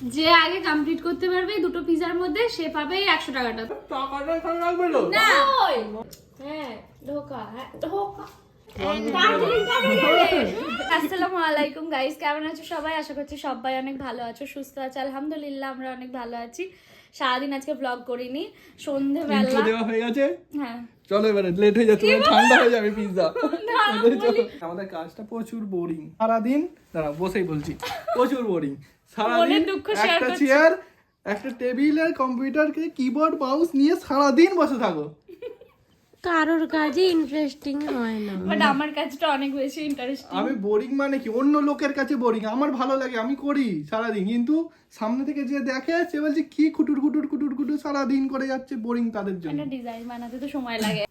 যে আগে কমপ্লিট করতে পারবে দুটো পিজার মধ্যে সে পাবে একশো টাকাটা। টাকাটা এখানে রাখবে না। হ্যাঁ ঢোকা হ্যাঁ ঢোকা। আসসালামু আলাইকুম গাইস কেমন আছো সবাই? আশা করছি সবাই অনেক ভালো আছো সুস্থ আছে। আলহামদুলিল্লাহ আমরা অনেক ভালো আছি। সারাদিন আজকে ব্লগ করিনি ইন্ট্রো সন্ধেবেলা দেওয়া হয়ে গেছে? হ্যাঁ। চলো এবারে লেট হয়ে যাচ্ছে মানে ঠান্ডা হয়ে যাবে পিৎজা আমাদের কাজটা প্রচুর বোরিং সারাদিন দাঁড়া বসেই বলছি। প্রচুর বোরিং সারাদিন একটা চেয়ার একটা টেবিল আর কম্পিউটারকে কিবোর্ড মাউস নিয়ে সারাদিন বসে থাকো। কারোর কাজে ইন্টারেস্টিং হয় না। বাট আমার কাজটা অনেক বেশি ইন্টারেস্টিং আমি বোরিং মানে কি? অন্য লোকের কাছে বোরিং আমার ভালো লাগে আমি করি সারাদিন। কিন্তু সামনে থেকে যে দেখে সে বলছে কি কুটুর কুটুর কুটুর কুটুর সারাদিন করে যাচ্ছে বোরিং তাদের জন্য। ডিজাইন বানাতে তো সময় লাগে।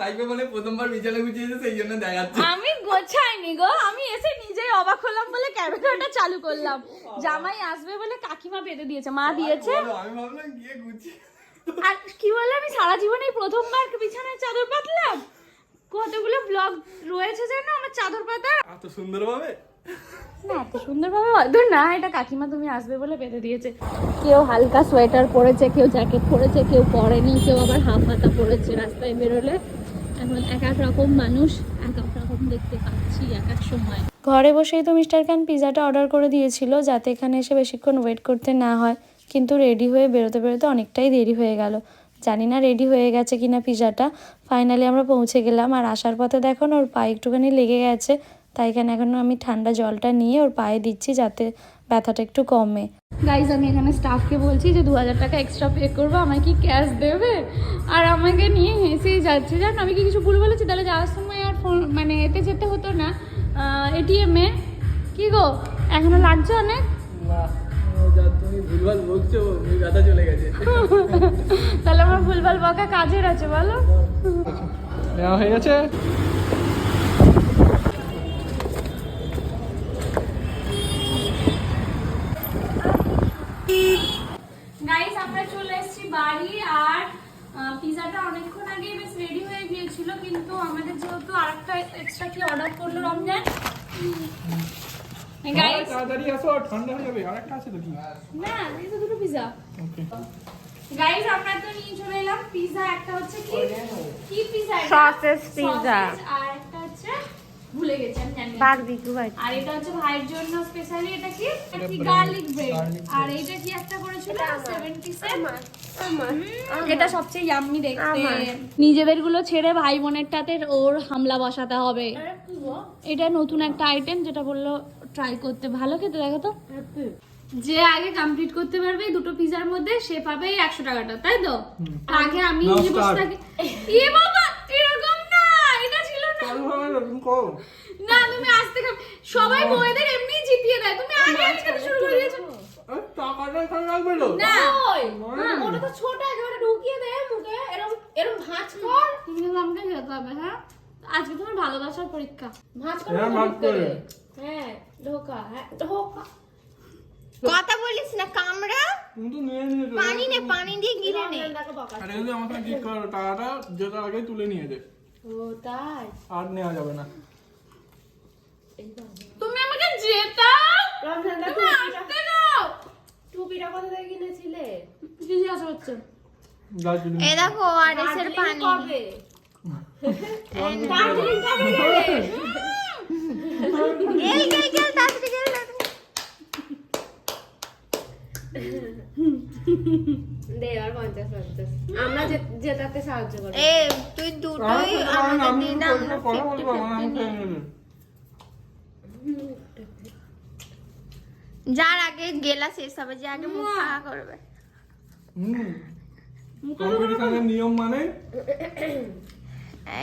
লাইফে বলে প্রথমবার বিছানা গুছিয়েছে সেই জন্য দেখাচ্ছে। আমি গোছাইনি গো আমি এসে নিজেই অবাক হলাম বলে ক্যামেরাটা চালু করলাম। জামাই আসবে বলে কাকিমা বেঁধে দিয়েছে মা দিয়েছে। আমি ভাবলাম গিয়ে গুছিয়ে আর কি বললে আমি সারা জীবনে প্রথমবার বিছানায় চাদর পাতলাম? কতগুলো ব্লগ রয়েছে জানো আমার চাদর পাতা? এত সুন্দর ভাবে না এত সুন্দরভাবে হয়তো না এটা কাকিমা তুমি আসবে বলে বেঁধে দিয়েছে। কেউ হালকা সোয়েটার পরেছে কেউ জ্যাকেট পরেছে কেউ পরেনি কেউ আবার হাফ হাতা পরেছে রাস্তায় বেরোলে। এখন এক এক রকম মানুষ, এক এক রকম দেখতে পাচ্ছি, এক এক সময়। ঘরে বসেই তো মিস্টার খান পিৎজাটা অর্ডার করে দিয়েছিল, যাতে এখানে এসে বেশিক্ষণ ওয়েট করতে না হয়। কিন্তু রেডি হয়ে বেরোতে বেরোতে অনেকটাই দেরি হয়ে গেল। জানি না রেডি হয়ে গেছে কিনা পিৎজাটা ফাইনালি আমরা পৌঁছে গেলাম, আর আসার পথে দেখো ওর পায়ে একটুখানি লেগে গেছে। তাই এখানে এখন আমি ঠান্ডা জলটা নিয়ে ওর পায়ে দিচ্ছি যাতে ব্যথাটা একটু কমে। গাইজ আমি এখানে স্টাফকে বলছি যে দু হাজার টাকা এক্সট্রা পে করব আমায় কি ক্যাশ দেবে? আর আমাকে নিয়ে হেসেই যাচ্ছে। জানো আমি কি কিছু ভুল বলেছি? তাহলে যাওয়ার সময় আর ফোন মানে এতে যেতে হতো না। এটিএমে কি গো এখনও লাগছে অনেক? তাহলে আমার ভুলভাল বকা কাজের আছে বলো। নেওয়া হয়ে গেছে? গাইস আমরা চলে এসেছি বাড়ি আর পিজাটা অনেকক্ষণ আগেই বেশ রেডি হয়ে গিয়েছিল কিন্তু আমাদের যেহেতু আরেকটা এক্সট্রা কি অর্ডার করল রমজান? গাইস তাড়াতাড়ি আসো ঠান্ডা হয়ে যাবে আরেকটা আছে তো কি? না এই তো দুটো পিজা ওকে গাইস আমরা তো নিয়ে চলে এলাম পিজা একটা হচ্ছে কি? কি পিজা Sausage pizza. আর একটা হচ্ছে ভুলে গেছি আমি জানি। বারবিকিউ আর এটা হচ্ছে ভাইয়ের জন্য স্পেশালি এটা কি? এটা কি গার্লিক ব্রেড আর এটা কি একটা করেছিল? 70 সেন্ট এটা সবচেয়ে ইয়াম্মি দেখতে। নিজেদেরগুলো ছেড়ে ভাই বোনেরটাতে ওর হামলা বসাতে হবে। এটা নতুন একটা আইটেম যেটা বলল ট্রাই করতে ভালো খেতে দেখো তো। যে আগে কমপ্লিট করতে পারবে দুটো পিজার মধ্যে সে পাবে একশো টাকাটা তাই তো? আগে আমি নিজে বসে থাকি। এ বাবা এরকম না তুমি সবাই বউদের এমনি জিতিয়ে দেয়। তুমি আগে শুরু করে দিয়েছ টাকাটা এখানে রাখবে তো? না। ওটা তো ছোট একেবারে ঢুকিয়ে দে মুখে। এরকম এরকম ভাঁজ কর। তুমি কিন্তু আমাকে যেতে হবে হ্যাঁ? আজকে তোমার ভালোবাসার পরীক্ষা। ভাঁজ কর হ্যাঁ, মুখে ভাঁজ করে। হ্যাঁ ঢোকা হ্যাঁ ঢোকা। কথা বলিস না কামড়া। কিন্তু নিয়ে নিয়ে পানি নে পানি দিয়ে গিলে নে। আর আমাকে টাকাটা যেটা আগে তুলে নিয়ে দে। ও তাই? আর নেওয়া যাবে না। তুমি আমাকে জেতাও রমজান তুমি আসতে দাও। টুপিটা কোথা থেকে কিনেছিলে? কি হচ্ছে। এ দেখো আর এসের পানি। কবে? দার্জিলিং কবে গেলে? গেল গেল গেল তাড়াতাড়ি গেল দে আর পঞ্চাশ পঞ্চাশ। আমরা জেতাতে সাহায্য করব। এ তুই দুটোই আমাদের দিয়ে দাও আমরা ফিফটি ফিফটি যার আগে গেলা শেষ হবে যে আগে মুখ করবে। কম্পিটিশনের নিয়ম মানে?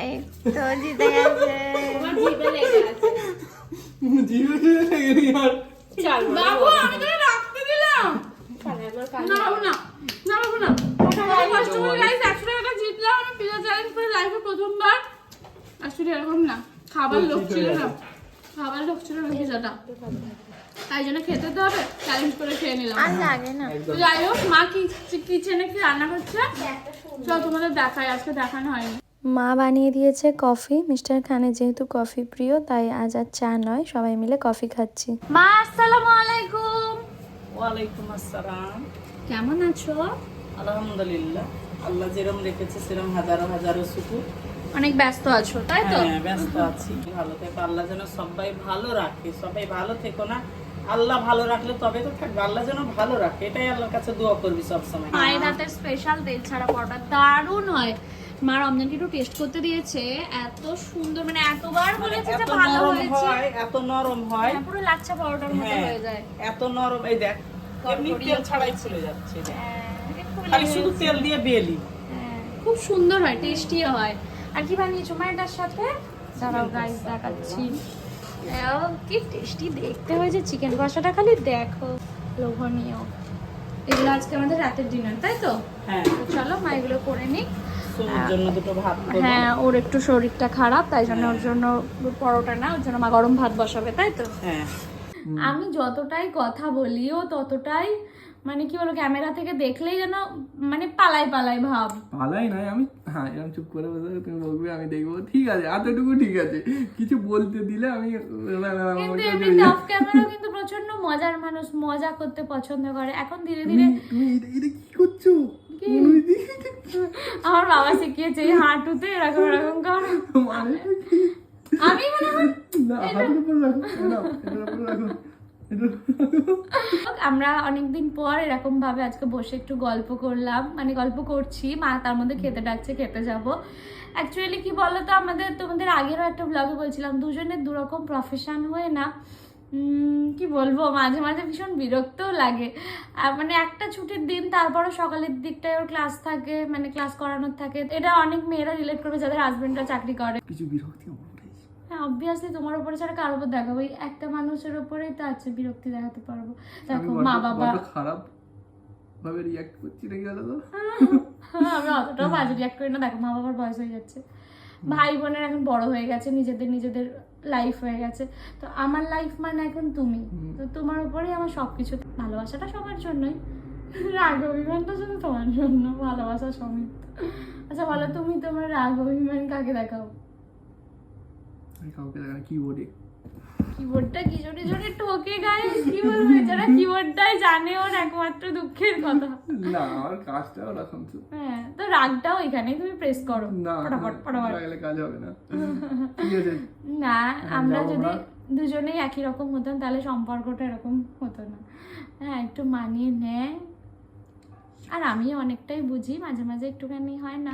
এই তো জিতে গেছে। জিভে লেগে আছে। জিভে জিভে লেগে নি আর। বাবু আমি আমার কাজ না বাবু না। না বাবু না। কষ্ট করে গাইস একশো টাকা জিতলাম আমি পিজা চ্যালেঞ্জ করে লাইফে প্রথমবার। আসলে এরকম না। খাবার লোক ছিল না। খাবার লোক ছিল না পিজাটা তাই জন্য খেতে তো হবে। চ্যালেঞ্জ করে খেয়ে নিলাম। আর লাগে না। তো যাই হোক মা কি কিচেনে কি রান্না করছে? চল তোমাদের দেখাই আজকে দেখানো হয়নি। মা বানিয়ে দিয়েছে কফি মিস্টার খানের যেহেতু কফি প্রিয় তাই আজ আর চা নয় সবাই মিলে কফি খাচ্ছি। মা আসসালামু আলাইকুম। ওয়ালাইকুম আসসালাম। কেমন আছো? আলহামদুলিল্লাহ। আল্লাহ যেরম রেখেছে সেরম হাজারো হাজারো শুকুর। অনেক ব্যস্ত আছো তাই তো? হ্যাঁ ব্যস্ত আছি। ভালো থেকো আল্লাহ যেন সবাই ভালো রাখে। সবাই ভালো থেকো না আল্লাহ ভালো রাখলে তবে তো থাকবে। আল্লাহ যেন ভালো রাখে এটাই আল্লাহর কাছে দোয়া করবি সবসময়। মায়ের হাতের স্পেশাল তেল ছাড়া পরোটা দারুণ হয়। মা রমজানকে একটু টেস্ট করতে দিয়েছে। এত সুন্দর মানে এতবার বলেছে যে ভালো হয়েছে। হয় এত নরম হয়। হ্যাঁ, পুরো লাচ্ছা পরোটার মতো হ্যাঁ হয়ে যায়। এত নরম এই দেখ এমনি তেল ছাড়াই চলে যাচ্ছে। হ্যাঁ, খালি শুধু তেল দিয়ে বেলি। খুব সুন্দর হয় টেস্টিও হয়। আর কি বানিয়েছো মা সাথে? দাঁড়াও গাইস দেখাচ্ছি। কি টেস্টি দেখতে হয়েছে চিকেন কষাটা খালি দেখো। লোভনীয়। এগুলো আজকে আমাদের রাতের ডিনার তাই তো? হ্যাঁ। চলো মা এগুলো করে নিক। সোমের জন্য দুটো ভাত করব। হ্যাঁ ওর একটু শরীরটা খারাপ তাই জন্য ওর জন্য পরোটা না ওর জন্য মা গরম ভাত বসাবে তাই তো? হ্যাঁ। আমি যতটাই কথা বলি ও ততটাই মানে কি বলো ক্যামেরা থেকে দেখলেই যেন মানে পালাই পালাই ভাব। পালাই নাই আমি হ্যাঁ এরকম চুপ করে বসে তুমি বলবে আমি দেখব ঠিক আছে এতটুকু ঠিক আছে। কিছু বলতে দিলে আমি কিন্তু এমনি টপ ক্যামেরা কিন্তু প্রচণ্ড মজার মানুষ মজা করতে পছন্দ করে। এখন ধীরে ধীরে তুমি এটা কি করছ? হয় আমার বাবা শিখিয়েছে এই হাঁটুতে এরকম এরকম কর। আমি। আমরা অনেকদিন পর এরকম ভাবে আজকে বসে একটু গল্প করলাম মানে গল্প করছি মা তার মধ্যে খেতে ডাকছে খেতে যাব। অ্যাকচুয়ালি কি বলতো আমাদের তোমাদের আগেরও একটা ব্লগে বলছিলাম দুজনের দুরকম প্রফেশন হয়ে না কি বলব? মাঝে মাঝে ভীষণ বিরক্তও লাগে। মানে একটা ছুটির দিন তারপরও সকালের দিকটায় ওর ক্লাস থাকে মানে ক্লাস করানোর থাকে। এটা অনেক মেয়েরা রিলেট করবে যাদের হাজবেন্ডরা চাকরি করে। কিছু বিরক্তি হ্যাঁ অবভিয়াসলি তোমার উপরে ছাড়া কার উপর দেখাবো একটা মানুষের উপরেই তো আছে বিরক্তি দেখাতে পারব। দেখো মা বাবা খারাপ ভাবে রিয়াক্ট করছি নাকি বলো তো? আমি অতটাও বাজে রিয়াক্ট করি না। দেখো মা বাবার বয়স হয়ে যাচ্ছে। ভাই বোনের এখন বড় হয়ে গেছে নিজেদের নিজেদের লাইফ হয়ে গেছে। তো আমার লাইফ মানে এখন তুমি। তো তোমার উপরেই আমার সব কিছু ভালোবাসাটা সবার জন্যই। রাগ অভিমানটা শুধু তোমার জন্য ভালোবাসা সমিত। আচ্ছা বলো তুমি তোমার রাগ অভিমান কাকে দেখাও? কাউকে দেখা কিবোর্ডে কিবোর্ডটা কি জোরে জোরে টোকে গায়ে? কি বলবে? যারা কিবোর্ডটাই জানে ওর একমাত্র দুঃখের কথা। না আমার কাজটা ওরকম তো হ্যাঁ তো রাগটাও এখানে তুমি প্রেস করো। না ফটাফট ফটাফট। লাগালে কাজ হবে না। ঠিক আছে। না আমরা যদি দুজনেই একই রকম হতাম তাহলে সম্পর্কটা এরকম হতো না। হ্যাঁ একটু মানিয়ে নেয় আর আমি অনেকটাই বুঝি মাঝে মাঝে একটুখানি হয় না।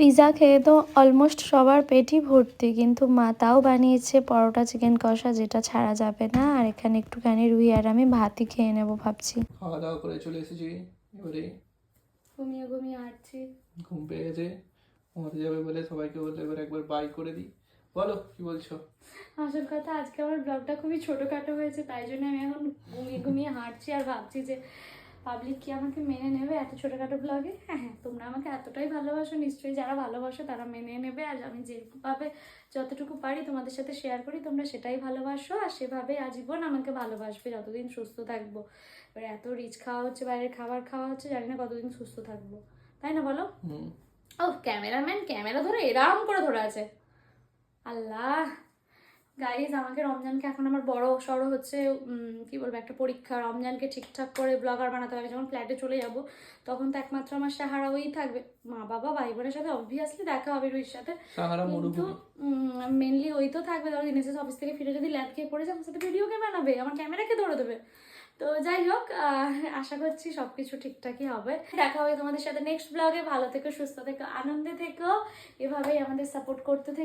পিৎজা খেয়ে তো অলমোস্ট সবার পেটই ভর্তি কিন্তু মা তাও বানিয়েছে পরোটা চিকেন কষা যেটা ছাড়া যাবে না। আর এখানে একটুখানি রুই আর আমি ভাতই খেয়ে নেব ভাবছি। খাওয়া দাওয়া করে চলে এসেছি এবারে। ঘুমিয়ে ঘুমিয়ে হাঁটছি। ঘুম পেয়ে গেছে ঘুমাতে যাবে বলে সবাইকে বলতে এবার একবার বাই করে দিই। বলো কি বলছো? আসল কথা আজকে আমার ব্লগটা খুবই ছোটোখাটো হয়েছে তাই জন্য আমি এখন ঘুমিয়ে ঘুমিয়ে হাঁটছি আর ভাবছি যে পাবলিক কি আমাকে মেনে নেবে এত ছোটোখাটো ব্লগে হ্যাঁ হ্যাঁ তোমরা আমাকে এতটাই ভালোবাসো নিশ্চয়ই যারা ভালোবাসো তারা মেনে নেবে। আর আমি যেভাবে যতটুকু পারি তোমাদের সাথে শেয়ার করি তোমরা সেটাই ভালোবাসো। আর সেভাবে আজীবন আমাকে ভালোবাসবে যতদিন সুস্থ থাকব। এবার এত রিচ খাওয়া হচ্ছে বাইরের খাবার খাওয়া হচ্ছে জানি না কতদিন সুস্থ থাকব। তাই না বলো? ও ক্যামেরাম্যান ক্যামেরা ধরে এরাম করে ধরে আছে। আল্লাহ! গাইজ আমাকে রমজানকে এখন আমার বড় সড়ো হচ্ছে কি বলব একটা পরীক্ষা। রমজানকে ঠিকঠাক করে ব্লগার বানাতে হবে। যখন ফ্ল্যাটে চলে যাব তখন তো একমাত্র আমার সাহারা ওই থাকবে। মা বাবা ভাই বোনের সাথে অবভিয়াসলি দেখা হবে রুইর সাথে। কিন্তু মেনলি ওই তো থাকবে। ধরো এনএসএস অফিস থেকে ফিরে যদি ল্যাব খেয়ে পড়ে যায় আমার সাথে ভিডিও কে বানাবে আমার ক্যামেরাকে ধরে দেবে। তো যাই হোক আহ, আশা করছি সব কিছু ঠিকঠাকই হবে। দেখা হবে তোমাদের সাথে নেক্সট ব্লগে ভালো থেকো সুস্থ থেকো আনন্দে থেকো। এভাবেই আমাদের সাপোর্ট করতে থেকো।